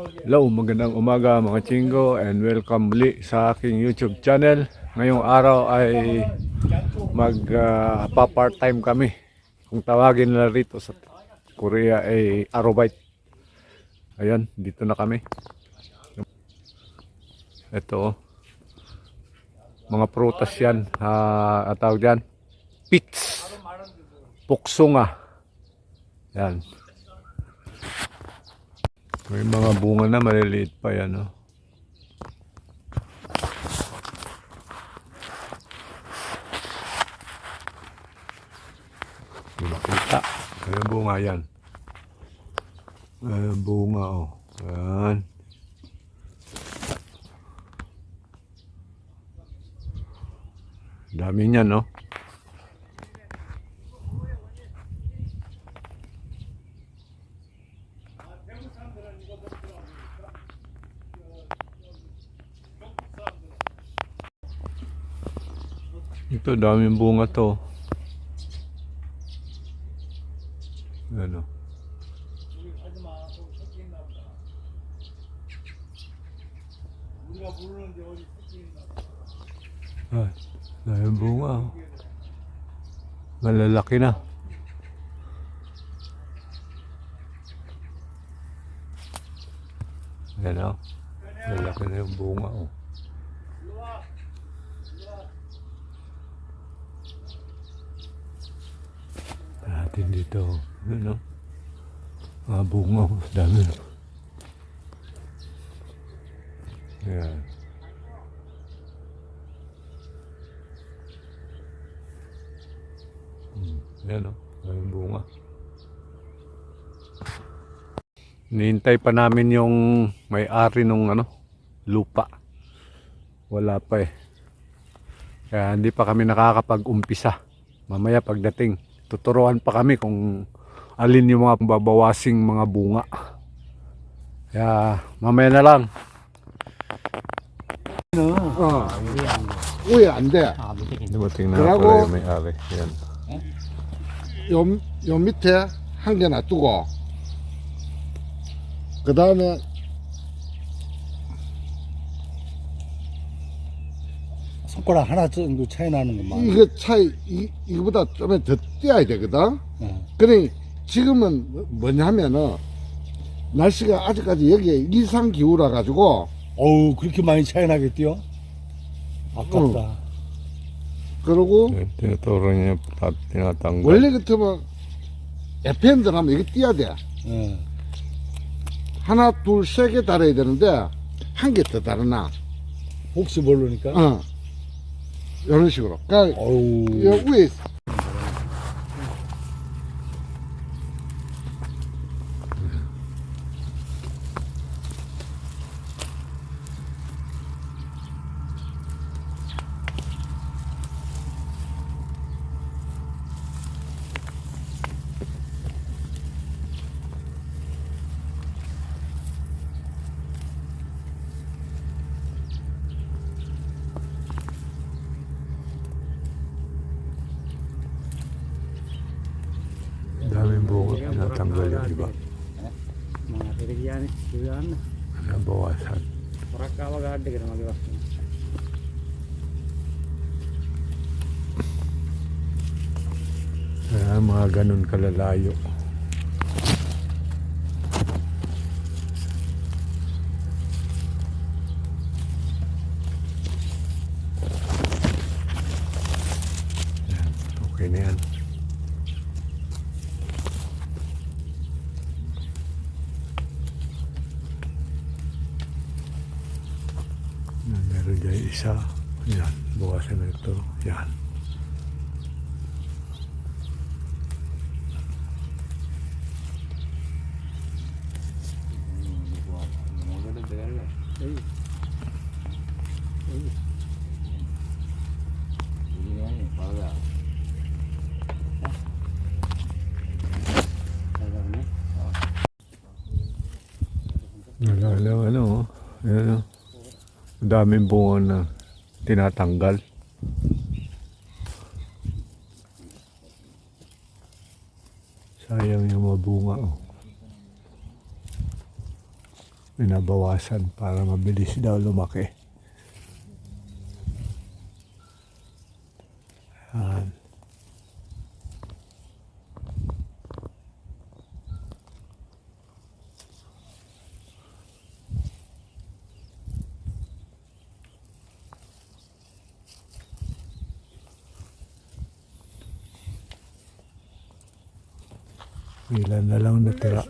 Hello, magandang umaga mga chingo and welcome muli sa aking YouTube channel. Ngayong araw ay mag uh, pa-part-time kami. Kung tawagin nila rito sa Korea ay Arobite. Ayan, dito na kami. Ito oh. Mga prutas yan. Uh, tawag dyan. Pits. Puksunga. Yan. May mga bunga na maliliit pa yan, oh. Hindi makita. Ano bunga yan? Ano bunga, oh. Yan. Dami niyan, no? Ito, daming bunga to. Ano? Ay, daming bunga. oh. Malalaki na. Ayan o. Malalaki na yung bunga oh. Natin dito. Ano? Mga bunga. oh, Dami. Yan. Hmm. Yan o. Dami bunga. Nihintay pa namin yung may-ari nung ano, lupa. Wala pa eh. Kaya hindi pa kami nakakapag-umpisa. Mamaya pagdating, tuturuan pa kami kung alin yung mga babawasing mga bunga. Kaya mamaya na lang. 어, 우에 안 돼. Dumating na Bravo. pala yung may-ari. Yan. 요, 요 밑에 한 개 놔두고, 그 다음에, 손가락 하나 정도 차이 나는 것만. 이거 차이, 이, 이거보다 좀더 떼야 되거든? 예. 그래, 지금은 뭐- 뭐냐면은, 날씨가 아직까지 여기에 이상 기후라 가지고, 어우, 그렇게 많이 차이 나겠디요? 아깝다. 그러고, pat tinatanggal. 원래 같으면, FM들 하면 이거 띄어야 돼. 예. 하나, 둘, 세 개 달아야 되는데, 한 개 더 달아나. 혹시 모르니까. 어. 이런 식으로. 그러니까, 어우. 여 위에 bunga tinatanggal yung iba. mga pirigyan yan Nabawasan. para kawag ka na magiwas Kaya mga ganun kalalayo. Okay na yan. Yan, Meron dyan isa. Yan, bukasan na ito. Yan. Wala lang ano, oh. Ayan, oh. Ang daming bunga na tinatanggal. Sayang yung mga bunga, oh. Binabawasan para mabilis daw lumaki. Yan. Ilan na lang natira.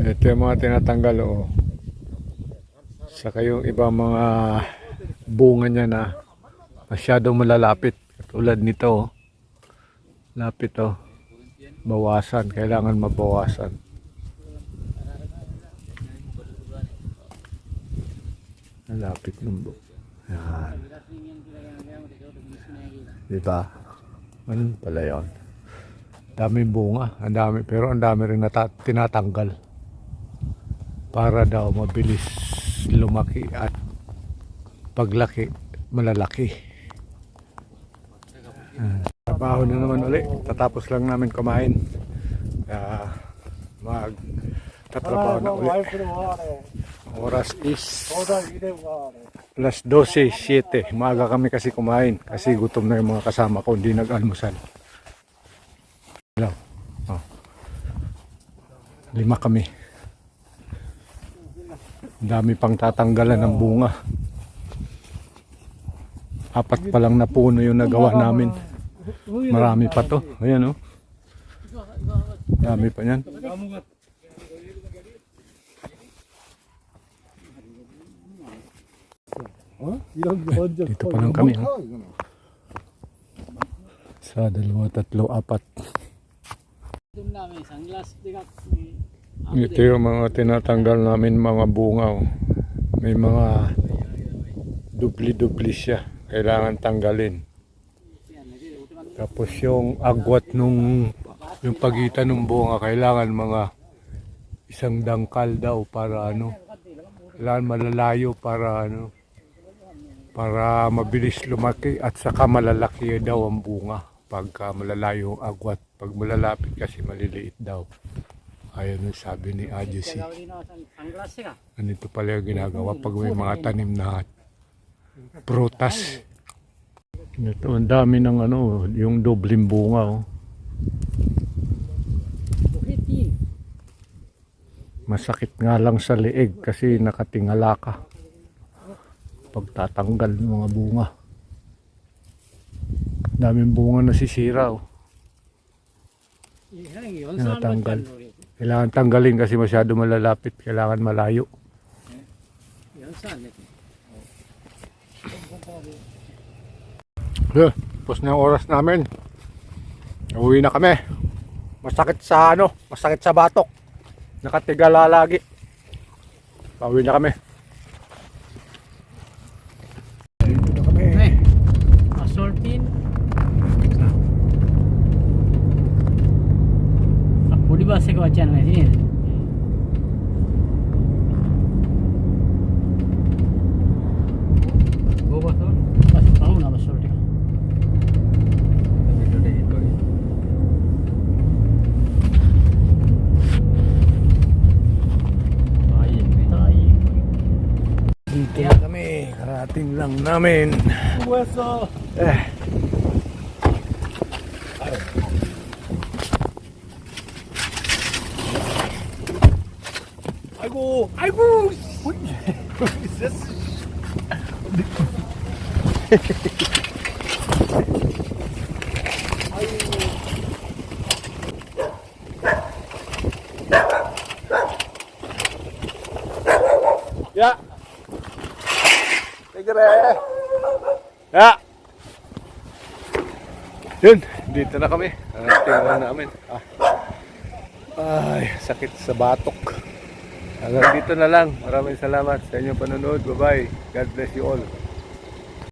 Ito yung mga tinatanggal oh. Saka yung ibang mga bunga niya na masyadong malalapit. Katulad nito oh. Lapit oh. Bawasan. Kailangan mabawasan. Malapit ng bu. Yan. Diba? Ano pala yun? Daming bunga. Ang dami. Pero ang dami rin nata- tinatanggal. Para daw mabilis lumaki at paglaki, malalaki. Ah, Trabaho na naman uli. Tatapos lang namin kumain. Kaya mag tatrabaho na uli. Oras is Plus 12, 7. Maaga kami kasi kumain. Kasi gutom na yung mga kasama ko. Hindi nag-almusal. Hello. Oh. Lima kami. Ang dami pang tatanggalan ng bunga. Apat pa lang na puno yung nagawa namin. Marami pa to. Ayan oh. Dami pa yan. Eh, dito pa lang kami. Ha? Sa dalawa, tatlo, apat. Ito yung mga tinatanggal namin mga bunga. Oh. May mga dupli-dupli siya. Kailangan tanggalin. Tapos yung agwat nung yung pagitan ng bunga kailangan mga isang dangkal daw para ano kailangan malalayo para ano para mabilis lumaki at saka malalaki daw ang bunga pagka malalayo ang agwat pag malalapit kasi maliliit daw ayon yung sabi ni ka. ganito pala yung ginagawa pag may mga tanim na prutas. Ito, ang dami ng ano, yung dobling bunga. Oh. Masakit nga lang sa leeg kasi nakatingala ka. Pagtatanggal ng mga bunga. Daming bunga nasisira. Oh. Yun, Tinatanggal. Kailangan tanggalin kasi masyado malalapit. Kailangan malayo. Yeah, tapos na yung oras namin. Uwi na kami. Masakit sa ano, masakit sa batok. Nakatigala lagi. Pauwi na kami. Namin. 수고했어 Eh. 아이고 아이고 Ya. Tigre. Ya. Yun, dito na kami. Tingnan na namin. Ah. Ay, sakit sa batok. Hanggang dito na lang. Maraming salamat sa inyong panonood. Bye-bye. God bless you all.